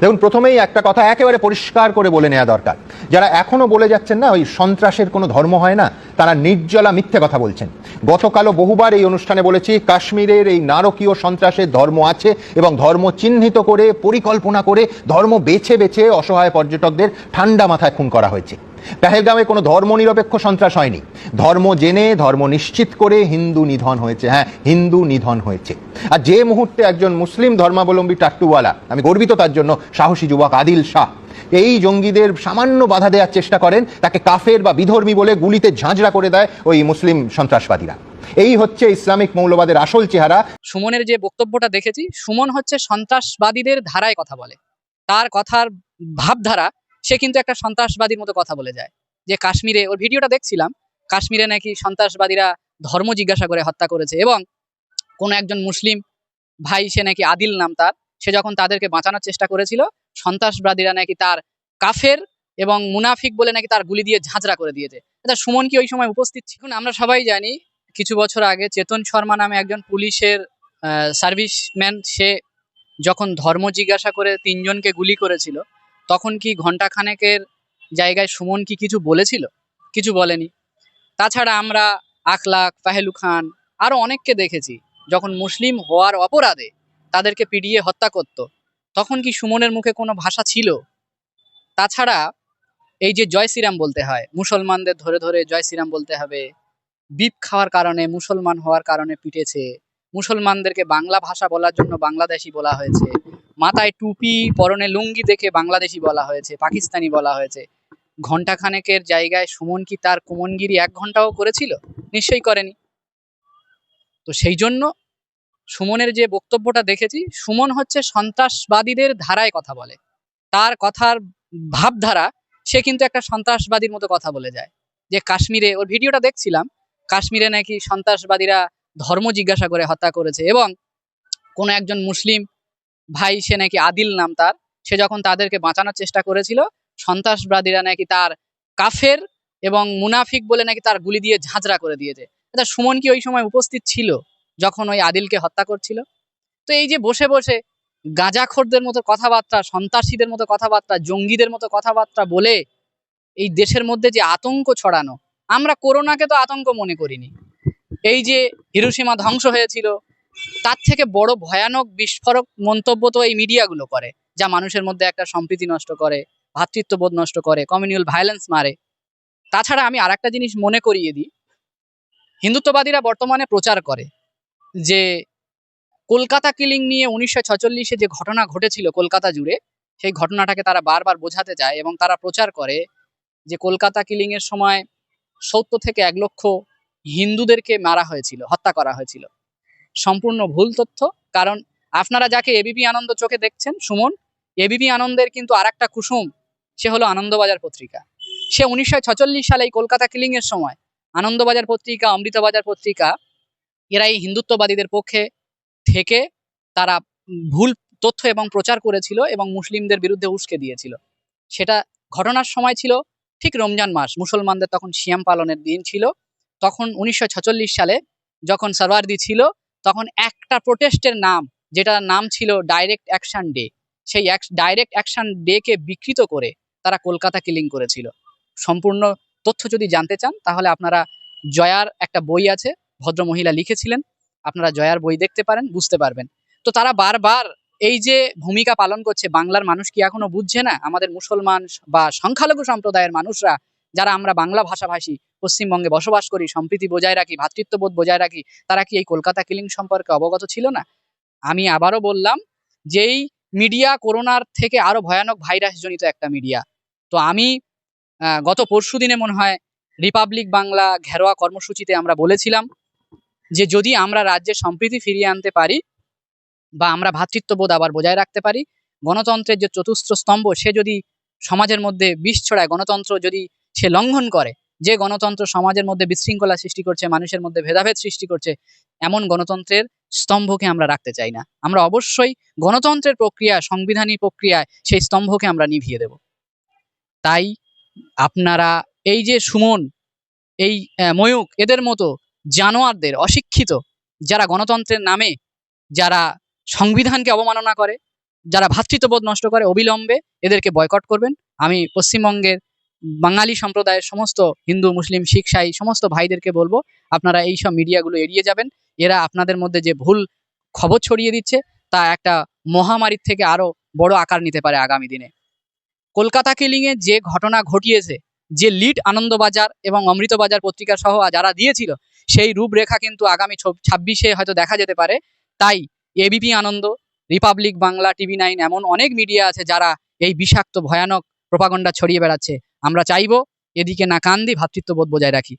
দেখুন, প্রথমেই একটা কথা একেবারে পরিষ্কার করে বলে নেওয়া দরকার। যারা এখনও বলে যাচ্ছেন না, ওই সন্ত্রাসের কোনো ধর্ম হয় না, তারা নির্জলা মিথ্যে কথা বলছেন। গতকালও বহুবার এই অনুষ্ঠানে বলেছি, কাশ্মীরের এই নারকীয় সন্ত্রাসের ধর্ম আছে এবং ধর্ম চিহ্নিত করে, পরিকল্পনা করে, ধর্ম বেছে বেছে অসহায় পর্যটকদের ঠান্ডা মাথায় খুন করা হয়েছে। পেহেলগামে কোনো ধর্মনিরপেক্ষ সন্ত্রাস হয়নি। ধর্ম জেনে, ধর্ম নিশ্চিত করে হিন্দু নিধন হয়েছে। হ্যাঁ হিন্দু নিধন হয়েছে। আর যে মুহূর্তে একজন মুসলিম ধর্মাবলম্বী টাট্টুওয়ালা, আমি গর্বিত তার জন্য, সাহসী যুবক আদিল শাহ, এই জঙ্গিদের সামান্য বাধা দেওয়ার চেষ্টা করেন, তাকে কাফের বা বিধর্মী বলে গুলিতে ঝাঁঝরা করে দেয় ওই মুসলিম সন্ত্রাসবাদীরা। এই হচ্ছে ইসলামিক মৌলবাদের আসল চেহারা। সুমনের যে বক্তব্যটা দেখেছি, সুমন হচ্ছে সন্ত্রাসবাদীদের ধারায় কথা বলে। তার কথার ভাবধারা সে কিন্তু একটা সন্ত্রাসবাদীর মতো কথা বলে যায়। যে কাশ্মীরে, ওর ভিডিওটা দেখছিলাম, কাশ্মীরে নাকি সন্ত্রাসবাদীরা ধর্ম জিজ্ঞাসা করে হত্যা করেছে এবং কোনো একজন মুসলিম ভাই, সে নাকি আদিল নাম তার, সে যখন তাদেরকে বাঁচানোর চেষ্টা করেছিল, সন্ত্রাসবাদীরা নাকি তার কাফের এবং মুনাফিক বলে নাকি তার গুলি দিয়ে ঝাঁঝরা করে দিয়েছে। এটা সুমন কি ওই সময় উপস্থিত ছিল? আমরা সবাই জানি, কিছু বছর আগে চেতন শর্মা নামে একজন পুলিশের সার্ভিসম্যান, সে যখন ধর্ম জিজ্ঞাসা করে তিনজনকে গুলি করেছিল তখন কি ঘন্টাখানেকের জায়গায় সুমন কি কিছু বলেছিল? কিছু বলেনি। তাছাড়া আমরা আখলাক ফাহেলু খান আরও অনেককে দেখেছি, যখন মুসলিম হওয়ার অপরাধে তাদেরকে পিটিয়ে হত্যা করত। তখন কি সুমনের মুখে কোনো ভাষা ছিল? তাছাড়া এই যে জয় শ্রীরাম বলতে হয়, মুসলমানদের ধরে ধরে জয় শ্রীরাম বলতে হবে, বিপ খাওয়ার কারণে, মুসলমান হওয়ার কারণে পিটেছে, মুসলমানদেরকে বাংলা ভাষা বলার জন্য বাংলাদেশি বলা হয়েছে মাথায় টুপি, পরনে লুঙ্গি দেখে বাংলাদেশি বলা হয়েছে, পাকিস্তানি বলা হয়েছে। ঘন্টাখানেকের জায়গায় সুমন কি তার কুমনগিরি এক ঘন্টাও করেছিল? নিশ্চয়ই করেনি। তো সেই জন্য সুমনের যে বক্তব্যটা দেখেছি, সুমন হচ্ছে সন্ত্রাসবাদীদের ধারায় কথা বলে। তার কথার ভাবধারা, সে কিন্তু একটা সন্ত্রাসবাদীর মতো কথা বলে যায়। যে কাশ্মীরে, ওর ভিডিওটা দেখছিলাম, কাশ্মীরে নাকি সন্ত্রাসবাদীরা ধর্ম জিজ্ঞাসা করে হত্যা করেছে এবং কোনো একজন মুসলিম ভাই সে নাকি আদিল নাম তার। সে যখন তাদেরকে বাঁচানোর চেষ্টা করেছিল, সন্ত্রাসবাদীরা নাকি তার কাফের এবং মুনাফিক বলে নাকি তার গুলি দিয়ে ঝাঁঝরা করে দিয়েছে। এটা সুমন কি ওই সময় উপস্থিত ছিল যখন ওই আদিলকে হত্যা করছিল? তো এই যে বসে বসে গাঁজাখোরদের মতো কথাবার্তা, সন্ত্রাসীদের মতো কথাবার্তা, জঙ্গিদের মতো কথাবার্তা বলে এই দেশের মধ্যে যে আতঙ্ক ছড়ানো, আমরা করোনাকে তো আতঙ্ক মনে করিনি। এই যে হিরোসীমা ধ্বংস হয়েছিল তার থেকে বড় ভয়ানক বিস্ফোরক মন্তব্য তো এই মিডিয়াগুলো করে, যা মানুষের মধ্যে একটা সম্প্রীতি নষ্ট করে ভ্রাতৃত্ববোধ নষ্ট করে কমিউনাল ভায়োলেন্স মারে। তাছাড়া আমি আর একটা জিনিস মনে করিয়ে দিই, হিন্দুত্ববাদীরা বর্তমানে প্রচার করে যে কলকাতা কিলিং নিয়ে উনিশশো ছচল্লিশে যে ঘটনা ঘটেছিল কলকাতা জুড়ে, সেই ঘটনাটাকে তারা বারবার বোঝাতে চায় এবং তারা প্রচার করে যে কলকাতা কিলিং এর সময় সত্তর থেকে এক লক্ষ হিন্দুদেরকে মারা হয়েছিল, হত্যা করা হয়েছিল। সম্পূর্ণ ভুল তথ্য। কারণ আপনারা যাকে এবিপি আনন্দ চোখে দেখছেন, সুমন এবিপি আনন্দের কিন্তু আর একটা কুসুম, সে হলো আনন্দবাজার পত্রিকা। সে উনিশশো সালে এই কলকাতা কিলিং এর সময় আনন্দবাজার পত্রিকা, অমৃতবাজার পত্রিকা এরাই হিন্দুত্ববাদীদের পক্ষে থেকে তারা ভুল তথ্য এবং প্রচার করেছিল এবং মুসলিমদের বিরুদ্ধে উস্কে দিয়েছিল। সেটা ঘটনার সময় ছিল, ঠিক রমজান মাস, মুসলমানদের তখন শিয়াম পালনের দিন ছিল। তখন উনিশশো সালে যখন সরওয়ার্দি ছিল তখন একটা প্রোটেস্টের নাম, যেটার নাম ছিল ডাইরেক্ট অ্যাকশন ডে সেই ডাইরেক্ট অ্যাকশন ডেকে বিকৃত করে তারা কলকাতা কিলিং করেছিল। সম্পূর্ণ তথ্য যদি জানতে চান, তাহলে আপনারা জয়ার একটা বই আছে ভদ্র মহিলা লিখেছিলেন, আপনারা জয়ার বই দেখতে পারেন, বুঝতে পারবেন। তো তারা বারবার এই যে ভূমিকা পালন করছে, বাংলার মানুষ কি এখনও বুঝছে না? আমাদের মুসলমান বা সংখ্যালঘু সম্প্রদায়ের মানুষরা যারা আমরা বাংলা ভাষাভাষী, পশ্চিমবঙ্গে বসবাস করি, সম্প্রীতি বজায় রাখি ভ্রাতৃত্ববোধ বজায় রাখি, তারা কি এই কলকাতা কিলিং সম্পর্কে অবগত ছিল না? আমি আবারও বললাম যেই মিডিয়া করোনার থেকে আরও ভয়ানক ভাইরাস জনিত একটা মিডিয়া। তো আমি গত পরশু দিনে মনে হয় রিপাবলিক বাংলা ঘেরোয়া কর্মসূচিতে আমরা বলেছিলাম যে যদি আমরা রাজ্যে সম্প্রীতি ফিরিয়ে আনতে পারি বা আমরা ভ্রাতৃত্ববোধ আবার বজায় রাখতে পারি, গণতন্ত্রের যে চতুস্র স্তম্ভ, সে যদি সমাজের মধ্যে বিষ ছড়ায়, গণতন্ত্র যদি সে লঙ্ঘন করে, যে গণতন্ত্র সমাজের মধ্যে বিশৃঙ্খলা সৃষ্টি করছে, মানুষের মধ্যে ভেদাভেদ সৃষ্টি করছে, এমন গণতন্ত্রের স্তম্ভকে আমরা রাখতে চাই না। আমরা অবশ্যই গণতন্ত্রের প্রক্রিয়া, সংবিধানী প্রক্রিয়ায় সেই স্তম্ভকে আমরা নিভিয়ে দেব। তাই আপনারা এই যে সুমন, এই ময়ূক, এদের মতো জানোয়ারদের, অশিক্ষিত, যারা গণতন্ত্রের নামে, যারা সংবিধানকে অবমাননা করে, যারা ভ্রাতৃত্ববোধ নষ্ট করে, অবিলম্বে এদেরকে বয়কট করবেন, আমি পশ্চিমবঙ্গের বাঙালি সম্প্রদায়ের সমস্ত হিন্দু, মুসলিম, শিখ সমস্ত ভাইদেরকে বলব, আপনারা এই সব মিডিয়াগুলো এড়িয়ে যাবেন। এরা আপনাদের মধ্যে যে ভুল খবর ছড়িয়ে দিচ্ছে, তা একটা মহামারীর থেকে আরও বড় আকার নিতে পারে আগামী দিনে। কলকাতা কিলিংয়ে যে ঘটনা ঘটিয়েছে, যে লিড আনন্দবাজার এবং অমৃতবাজার পত্রিকা সহ যারা দিয়েছিল, সেই রূপরেখা কিন্তু আগামী ছাব্বিশে হয়তো দেখা যেতে পারে। তাই ABP Ananda, Republic Bangla, TV nine এমন অনেক মিডিয়া আছে যারা এই বিষাক্ত, ভয়ানক প্রপাগন্ডা ছড়িয়ে বেড়াচ্ছে। আমরা চাইব এদিকে না কান্দি ভাতৃত্ববোধ বজায় রাখি।